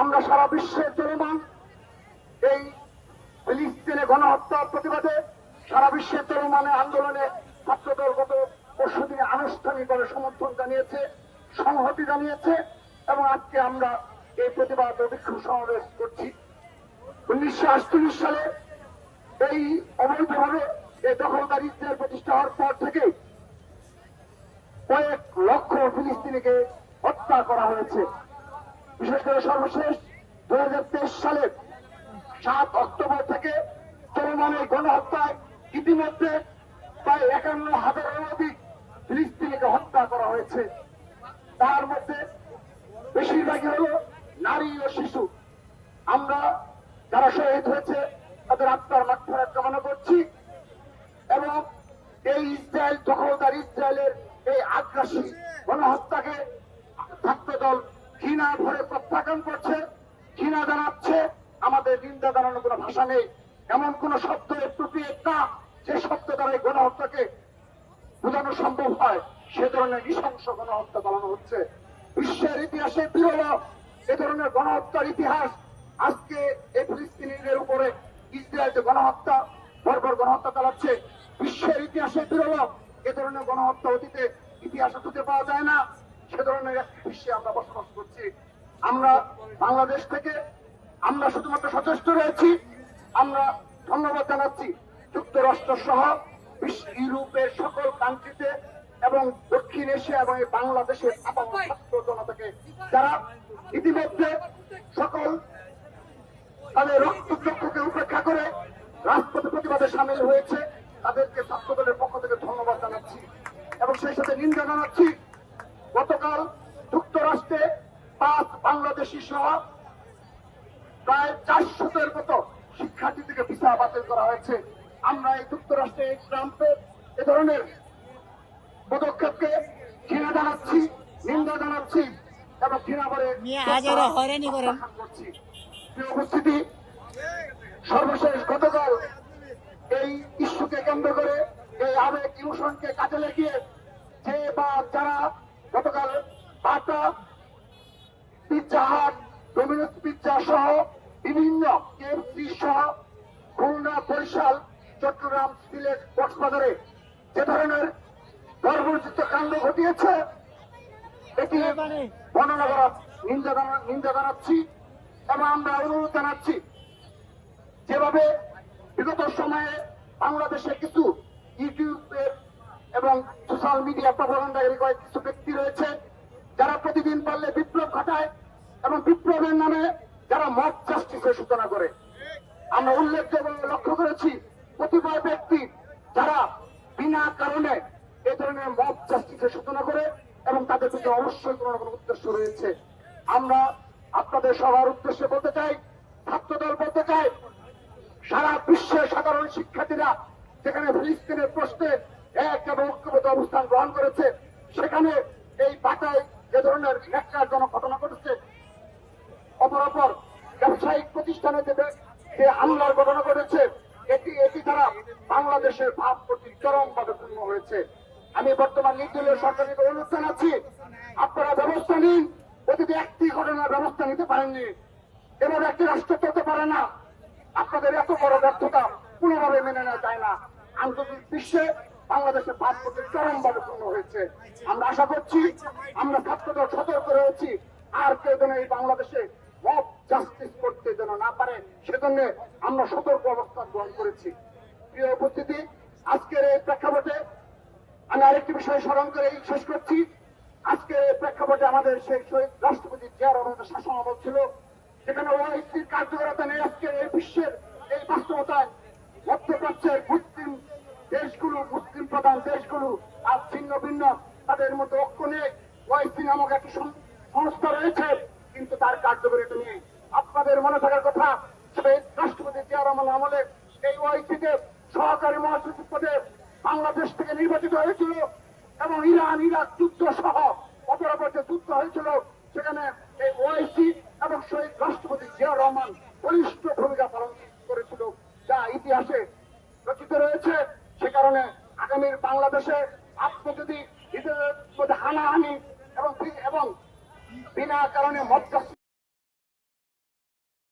আমরা সারা বিশ্বের চলমান এই ফিলিস্তিনে গণহত্যার প্রতিবাদে সারা বিশ্বের এই আন্দোলনে ছাত্রদল গত পরশু দিনে আনুষ্ঠানিকভাবে সমর্থন জানিয়েছে, সংহতি জানিয়েছে এবং আজকে আমরা এই প্রতিবাদ ও বিক্ষোভ সমাবেশ করছি। উনিশশো আটচল্লিশ সালে এই অবৈধভাবে এই দখলদার ইসরায়েল প্রতিষ্ঠা হওয়ার পর থেকে কয়েক লক্ষ ফিলিস্তিনিকে হত্যা করা হয়েছে। বিশেষ করে সর্বশেষ দু সালের সাত অক্টোবর থেকে এই গণহত্যায় ইতিমধ্যে প্রায় একান্ন হাজারের অধিক ফিলিস্তিনিকে হত্যা করা হয়েছে। তার মধ্যে বেশিরভাগই হল নারী ও শিশু। আমরা যারা শহীদ হয়েছে, তাদের আত্মার মাত্রা কামনা করছি এবং এই ইসরায়েল দখলদার ইসরায়েলের এই আগ্রাসী প্রত্যাখ্যান করছে, ঘৃণা জানাচ্ছে, আমাদের নিন্দা জানানোর কোনো ভাষা নেই। এমন কোন শব্দ প্রক্রিয়া না, যে শব্দ দ্বারা এই গণহত্যাকে বোঝানো সম্ভব হয়, সে ধরনের নৃশংস গণহত্যা চালানো হচ্ছে। বিশ্বের ইতিহাসে বিরল এ ধরনের গণহত্যার ইতিহাস। আজকে এই ফিলিস্তিনিদের উপরে ইসরায়েল যে গণহত্যা, বর্বর গণহত্যা চালাচ্ছে, বিশ্বের ইতিহাসে বিরল এ ধরনের গণহত্যা অতীতে ইতিহাসে খুঁজে পাওয়া যায় না। সে ধরনের একটি বিশ্বে আমরা বসবাস করছি। আমরা বাংলাদেশ থেকে আমরা শুধুমাত্র সচেষ্ট রয়েছি। আমরা ধন্যবাদ জানাচ্ছি যুক্তরাষ্ট্র সহ ইউরোপের সকল কান্ট্রিতে এবং দক্ষিণ এশিয়া এবং বাংলাদেশের ছাত্র জনতাকে যারা ইতিমধ্যে সকল তাদের রক্তচক্ষুকে উপেক্ষা করে রাজপথে প্রতিবাদে সামিল হয়েছে, তাদেরকে ছাত্রদলের পক্ষ থেকে ধন্যবাদ জানাচ্ছি। এবং সেই সাথে নিন্দা জানাচ্ছি, গতকাল বাংলাদেশি সহ প্রায় চারশোদের মতো শিক্ষার্থী থেকে ভিসা বাতিল করা হয়েছে। আমরা এই যুক্তরাষ্ট্রে এই ট্রাম্পের এ ধরনের পদক্ষেপকে ঘৃণা জানাচ্ছি নিন্দা জানাচ্ছি এবং ঘৃণা করে করছি। উপস্থিতি সর্বশেষ গতকাল এই ইস্যুকে কেন্দ্র করে এই আবেগ ইমোশনকে কাজে লাগিয়ে যে বা যারা গতকাল বাটা পিৎজা হাট সহ বিভিন্ন খুলনা, বরিশাল, চট্টগ্রাম, সিলেট, কক্সবাজারে যে ধরনের গর্বজিত কাণ্ড ঘটিয়েছে, এটি বর্ণনা করা নিন্দা নিন্দা জানাচ্ছি এবং আমরা অনুরোধ জানাচ্ছি যেভাবে বিগত সময়ে বাংলাদেশে কিছু ইউটিউবের এবং সোশ্যাল মিডিয়া প্রবন্ধকারী কয়েক কিছু ব্যক্তি রয়েছে, যারা প্রতিদিন পারলে বিপ্লব ঘটায় এবং বিপ্লবের নামে যারা মত জাস্টিসের সূচনা করে, আমরা উল্লেখযোগ্য লক্ষ্য করেছি, কতিপয় ব্যক্তি যারা বিনা কারণে এই ধরনের মত জাস্টিসের সূচনা করে এবং তাদের প্রতি অবশ্যই কোনো না উদ্দেশ্য রয়েছে। আমরা আপনাদের সবার উদ্দেশ্যে বলতে চাই, ছাত্রদল বলতে চাই, সারা বিশ্বের সাধারণ শিক্ষার্থীরা যেখানে ফিলিস্তিনের প্রশ্নে এক এবং ঐক্যবদ্ধ অবস্থান গ্রহণ করেছে, সেখানে এই বাটায় যে ধরনের ন্যাক্কারজনক ঘটনা ঘটেছে। অপরাপর ব্যবসায়িক প্রতিষ্ঠানে যে হামলার ঘটনা ঘটেছে, এটি এটি দ্বারা বাংলাদেশের ভাব প্রতি চরমভাবে পূর্ণ হয়েছে। আমি বর্তমান নির্দলীয় সরকারকে অনুরোধ জানাচ্ছি, আপনারা ব্যবস্থা নিন। অতীতে একটি ঘটনার ব্যবস্থা নিতে পারেননি। এভাবে একটি রাষ্ট্র চলতে পারে না। আপনাদের এত বড় ব্যর্থতা কোনোভাবে মেনে নেওয়া যায় না। আন্তর্জাতিক বিশ্বে বাংলাদেশের ভাব প্রতি চরমভাবে পূর্ণ হয়েছে। আমরা আশা করছি, আমরা ছাত্রদের সতর্ক রয়েছি। আর কেউ যেন এই বাংলাদেশে মব জাস্টিস করতে যেন না পারে, সেজন্য আমরা সতর্ক অবস্থান গ্রহণ করেছি। প্রিয় উপস্থিতি, আজকের এই প্রেক্ষাপটে আমি আরেকটি বিষয় স্মরণ করে শেষ করছি। আজকের এই প্রেক্ষাপটে আমাদের সেই শহীদ রাষ্ট্রপতি জিয়া রহমানের শাসন আমল ছিল। যেখানে ওআইসির কার্যকরতা নেই আজকের এই বিশ্বের এই বাস্তবতায় মধ্যপ্রাচ্যের মুসলিম দেশগুলো, মুসলিম প্রধান দেশগুলো আর ছিন্ন ভিন্ন, তাদের মধ্যে ঐক্য নেই। ওআইসি নামক একটি সংস্থা রয়েছে। কিন্তু তার কার্যকরিতা নেই আপনাদের মনে থাকার কথা রাষ্ট্রপতি জিয়া আমলে এই ওআইসিতে সহকারী মহাসচিব পদে বাংলাদেশ থেকে নির্বাচিত হয়েছিল এবং ইরান, ইরাক যুদ্ধ সহ অপরাপর যে যুদ্ধ হয়েছিল। সেখানে এই ওআইসি এবং শহীদ রাষ্ট্রপতি জিয়া রহমান বলিষ্ঠ ভূমিকা পালন করেছিল, যা ইতিহাসে রচিত রয়েছে। সে কারণে আগামীর বাংলাদেশে আপনি যদি হানাহানি এবং এবং বিনা কারণে মধ্যস্থ